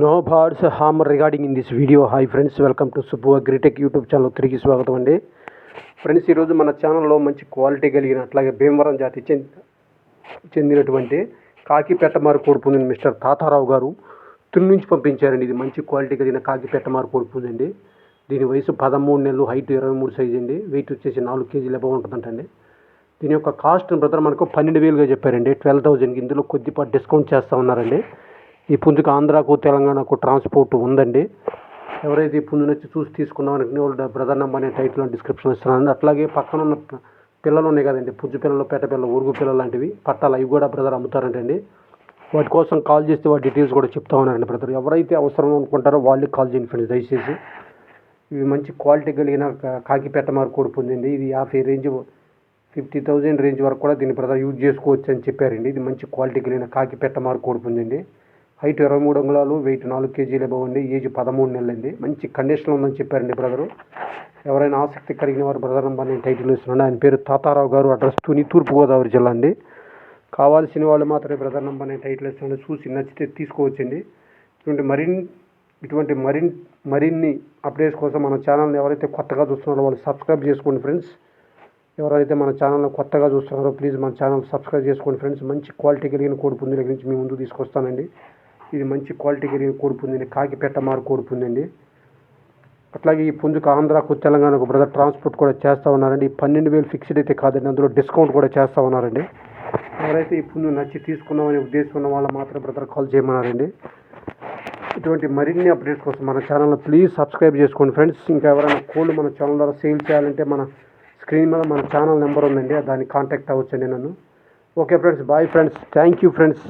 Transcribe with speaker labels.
Speaker 1: No birds harm regarding in this video hi friends welcome to Subbu agritech YouTube channel తిరిగి స్వాగతం అండి friends ఈరోజు మన ఛానల్లో మంచి క్వాలిటీ కలిగిన అట్లాగే భీమవరం జాతి చెంది చెందినటువంటి కాకి పెట్టమారు కోడిపుంది మిస్టర్ తాతారావు గారు తుని నుంచి పంపించారండి. ఇది మంచి క్వాలిటీ కలిగిన కాకి పెట్టమారు కోడిపుందండి దీని వయసు పదమూడు నెలలు హైట్ ఇరవై మూడు సైజ్ అండి. వెయిట్ వచ్చేసి నాలుగు కేజీలు ఎబవ్ ఉంటుందంటండి. దీని యొక్క కాస్ట్ బ్రదర్ మనకు పన్నెండు వేలుగా చెప్పారండి. ట్వెల్వ్ థౌజండ్కి ఇందులో కొద్దిపాటి డిస్కౌంట్ చేస్తూ ఉన్నారండి. ఈ పుంజుకు ఆంధ్రాకు తెలంగాణకు ట్రాన్స్పోర్ట్ ఉందండి. ఎవరైతే ఈ పుంజు నచ్చి చూసి తీసుకున్నామని వాళ్ళు బ్రదర్ నెంబర్ అనే టైటిల్ డిస్క్రిప్షన్ ఇస్తున్నాను అట్లాగే పక్కన ఉన్న పిల్లలు ఉన్నాయి కదండి. పుంజు పిల్లలు పెట్ట పిల్లలు ఉరుగు పిల్లలు లాంటివి. పట్టాలు అవి కూడా బ్రదర్ అమ్ముతారంటండి. వాటి కోసం కాల్ చేస్తే వాటి డీటెయిల్స్ కూడా చెప్తా ఉన్నారండి బ్రదర్. ఎవరైతే అవసరం అనుకుంటారో వాళ్ళకి కాల్ చేయండి ఫ్రెండ్స్ దయచేసి. ఇవి మంచి క్వాలిటీ కలిగిన కా- కాకి పెట్టమారు కోడి పొందింది ఇది యాభై రేంజ్ ఫిఫ్టీ థౌజండ్ రేంజ్ వరకు కూడా దీన్ని బ్రదర్ యూజ్ చేసుకోవచ్చు అని చెప్పారండి. ఇది మంచి క్వాలిటీ కలిగిన కాకి పెట్టమారు కోడి పొందింది హైట్ ఇరవై మూడు అంగుళాలు వెయిట్ నాలుగు కేజీలు ఇవ్వండి ఏజ్ పదమూడు నెలలైంది మంచి కండిషన్లో ఉందని చెప్పారండి బ్రదరు. ఎవరైనా ఆసక్తి కలిగిన వారు బ్రదర్ నంబర్ నేను టైటిల్ ఇస్తున్నాను. ఆయన పేరు తాతారావు గారు అడ్రస్ తుని తూర్పుగోదావరి జిల్లా అండి. కావాల్సిన వాళ్ళు మాత్రమే బ్రదర్ నంబర్ నేను టైటిల్ ఇస్తున్నాను. చూసి నచ్చితే తీసుకోవచ్చండి. ఇటువంటి మరిన్ని ఇటువంటి మరిన్ మరిన్ని అప్డేట్స్ కోసం మన ఛానల్ని ఎవరైతే కొత్తగా చూస్తున్నారో వాళ్ళు సబ్స్క్రైబ్ చేసుకోండి ఫ్రెండ్స్ ఎవరైతే మన ఛానల్ని కొత్తగా చూస్తున్నారో ప్లీజ్ మన ఛానల్ సబ్స్క్రైబ్ చేసుకోండి ఫ్రెండ్స్ మంచి క్వాలిటీ కలిగిన కోడి పుంజుల గురించి మీ ముందు తీసుకొస్తానండి. ఇది మంచి క్వాలిటీ కలిగిన కోడి పుంజండి కాకి పెట్టమారు కోడి పుంజండి. అట్లాగే ఈ పుంజుకు ఆంధ్రాకు తెలంగాణకు బ్రదర్ ట్రాన్స్పోర్ట్ కూడా చేస్తూ ఉన్నారండి. ఈ పన్నెండు వేలు ఫిక్స్డ్ అయితే కాదండి అందులో డిస్కౌంట్ కూడా చేస్తూ ఉన్నారండి. ఎవరైతే ఈ పుంజు నచ్చి తీసుకున్నామనే ఉద్దేశం ఉన్న వాళ్ళు మాత్రం బ్రదర్ కాల్ చేయమన్నారండి. ఇటువంటి మరిన్ని అప్డేట్స్ కోసం మన ఛానల్ని ప్లీజ్ సబ్స్క్రైబ్ చేసుకోండి ఫ్రెండ్స్ ఇంకా ఎవరైనా కోళ్ళు మన ఛానల్ ద్వారా సేల్ చేయాలంటే మన స్క్రీన్ మీద మన ఛానల్ నెంబర్ ఉందండి దాన్ని కాంటాక్ట్ అవ్వచ్చండి నన్ను. Okay friends bye friends thank you friends